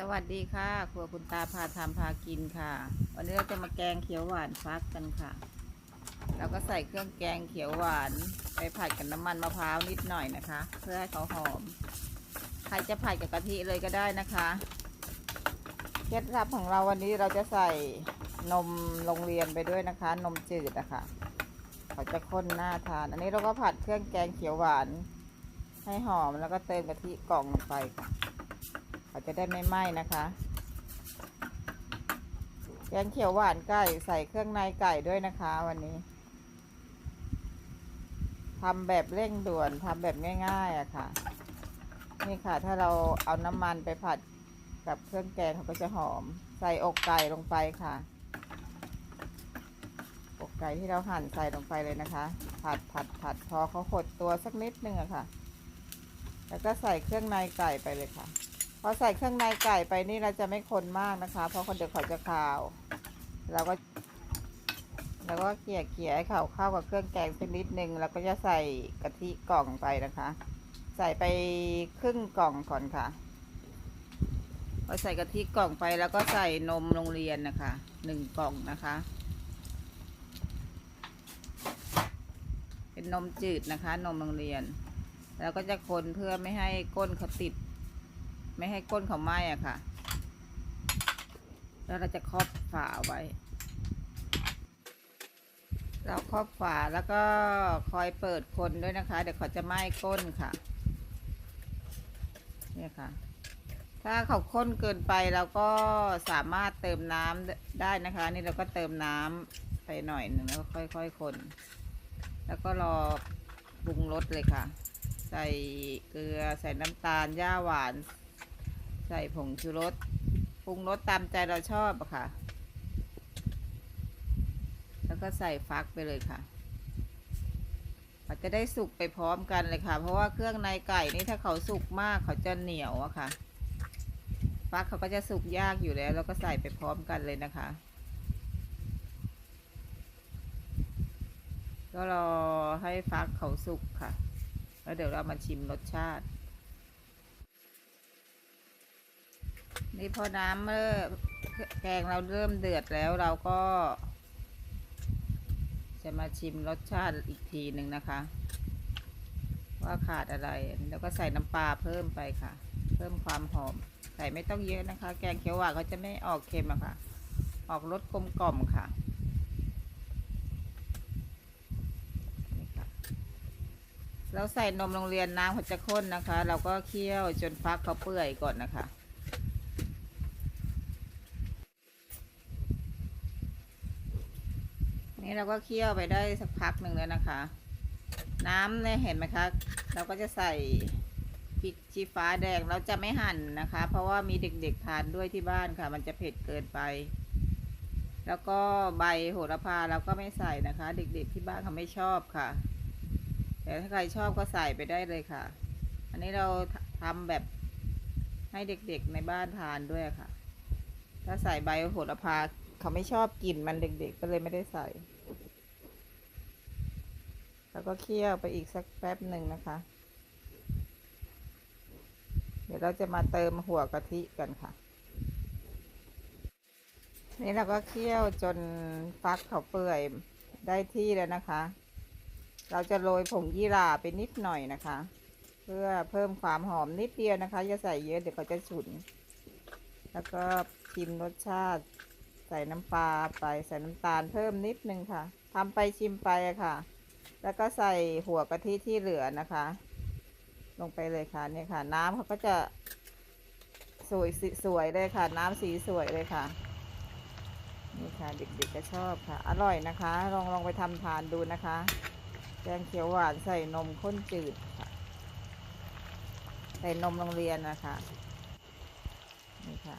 สวัสดีค่ะครัวคุณตาพาทำพากินค่ะ วันนี้เราจะมาแกงเขียวหวานฟักกันค่ะแล้วก็ใส่เครื่องแกงเขียวหวาน ไปผัดกับน้ำมันมะพร้าวนิดหน่อยนะคะ เพื่อให้เขาหอม ใครจะผัดกับกะทิเลยก็ได้นะคะ เคล็ดลับของเราวันนี้เราจะใส่นมโรงเรียนไปด้วยนะคะ นมจืดนะคะเขาจะข้นน่าทาน อันนี้เราก็ผัดเครื่องแกงเขียวหวาน ให้หอมแล้วก็เติมกะทิกล่องลงไปค่ะ เขาจะได้ไม่ไหม้นะคะแกงเขียวหวานไก่ใส่เครื่องในไก่ด้วยนะคะ วันนี้ทำแบบเร่งด่วนทำแบบง่ายๆอะค่ะ นี่ค่ะ ถ้าเราเอาน้ำมันไปผัดกับเครื่องแกงเขาก็จะหอม ใส่อกไก่ลงไปค่ะ อกไก่ที่เราหั่นใส่ลงไปเลยนะคะ ผัดผัดผัดพอเขาหดตัวสักนิดนึงอะค่ะ แล้วก็ใส่เครื่องในไก่ไปเลยค่ะ อใส่เครื่องในไก่ไปนี่เราจะไม่คนมากนะคะ เพราะคนเดี๋ยวเขาจะคาว เราก็แล้วก็เกลี่ยเกลี่ยให้เขาเข้ากับเครื่องแกงสักนิดนึงแล้วก็จะใส่กะทิกล่องไปนะคะ ใส่ไปครึ่งกล่องก่อนค่ะพอใส่กะทิกล่องไปแล้วก็ใส่นมโรงเรียนนะคะหนึ่งกล่องนะคะ เป็นนมจืดนะคะ นมโรงเรียน แล้วก็จะคนเพื่อไม่ให้ก้นเขาติด ไม่ให้ก้นเขาไหม้อะค่ะ แล้วเราจะครอบฝาไว้ เราครอบฝาแล้วก็คอยเปิดคนด้วยนะคะ เดี๋ยวเขาจะไหม้ก้นค่ะ เนี่ยค่ะ ถ้าเขาข้นเกินไปเราก็สามารถเติมน้ำได้นะคะ นี่เราก็เติมน้ำไปหน่อยหนึ่งแล้วค่อยๆคนแล้วก็รอปรุงรสเลยค่ะ ใส่เกลือใส่น้ำตาลย่าหวาน ใส่ผงชูรสปรุงรสตามใจเราชอบอะค่ะ แล้วก็ใส่ฟักไปเลยค่ะอาจจะได้สุกไปพร้อมกันเลยค่ะ เพราะว่าเครื่องในไก่นี่ถ้าเขาสุกมากเขาจะเหนียวอะค่ะ ฟักเขาก็จะสุกยากอยู่แล้ว แล้วก็ใส่ไปพร้อมกันเลยนะคะ ก็รอให้ฟักเขาสุกค่ะ แล้วเดี๋ยวเรามาชิมรสชาติ นี่พอน้ำเมื่อแกงเราเริ่มเดือดแล้วเราก็ จะมาชิมรสชาติอีกทีหนึ่งนะคะ ว่าขาดอะไร แล้วก็ใส่น้ำปลาเพิ่มไปค่ะ เพิ่มความหอม ใส่ไม่ต้องเยอะนะคะ แกงเขียวหวานเขาจะไม่ออกเค็มอะค่ะ ออกรสกลมกล่อมค่ะนี่ค่ะเราใส่นมโรงเรียนน้ำเขาจะข้นนะคะ เราก็เคี่ยวจนฟักเขาเปื่อยก่อนนะคะ นี่เราก็เคี่ยวไปได้สักพักหนึ่งแล้วนะคะ น้ำเนี่ยเห็นไหมคะ เราก็จะใส่พริกชี้ฟ้าแดงเราจะไม่หั่นนะคะ เพราะว่ามีเด็กๆทานด้วยที่บ้านค่ะ มันจะเผ็ดเกินไป แล้วก็ใบโหระพาเราก็ไม่ใส่นะคะ เด็กๆที่บ้านเขาไม่ชอบค่ะ แต่ถ้าใครชอบก็ใส่ไปได้เลยค่ะ อันนี้เราทำแบบให้เด็กๆในบ้านทานด้วยค่ะ ถ้าใส่ใบโหระพาเขาไม่ชอบกลิ่นมันเด็กๆ ก็เลยไม่ได้ใส่ แล้วก็เคี่ยวไปอีกสักแป๊บหนึ่งนะคะ เดี๋ยวเราจะมาเติมหัวกะทิกันค่ะ นี่เราก็เคี่ยวจนฟักเขาเปื่อยได้ที่แล้วนะคะ เราจะโรยผงยี่หร่าไปนิดหน่อยนะคะ เพื่อเพิ่มความหอมนิดเดียวนะคะอย่าใส่เยอะเดี๋ยวเขาจะฉุน แล้วก็ชิมรสชาติ ใส่น้ำปลาไปใส่น้ำตาลเพิ่มนิดนึงค่ะทำไปชิมไปอะค่ะ แล้วก็ใส่หัวกะทิที่เหลือนะคะ ลงไปเลยค่ะเนี่ยค่ะ น้ำเขาก็จะสวยสิสวยเลยค่ะ น้ำสีสวยเลยค่ะนี่ค่ะเด็กๆก็ชอบค่ะ อร่อยนะคะ ลองลองไปทำทานดูนะคะแกงเขียวหวานใส่นมข้นจืดค่ะใส่นมโรงเรียนนะคะนี่ค่ะ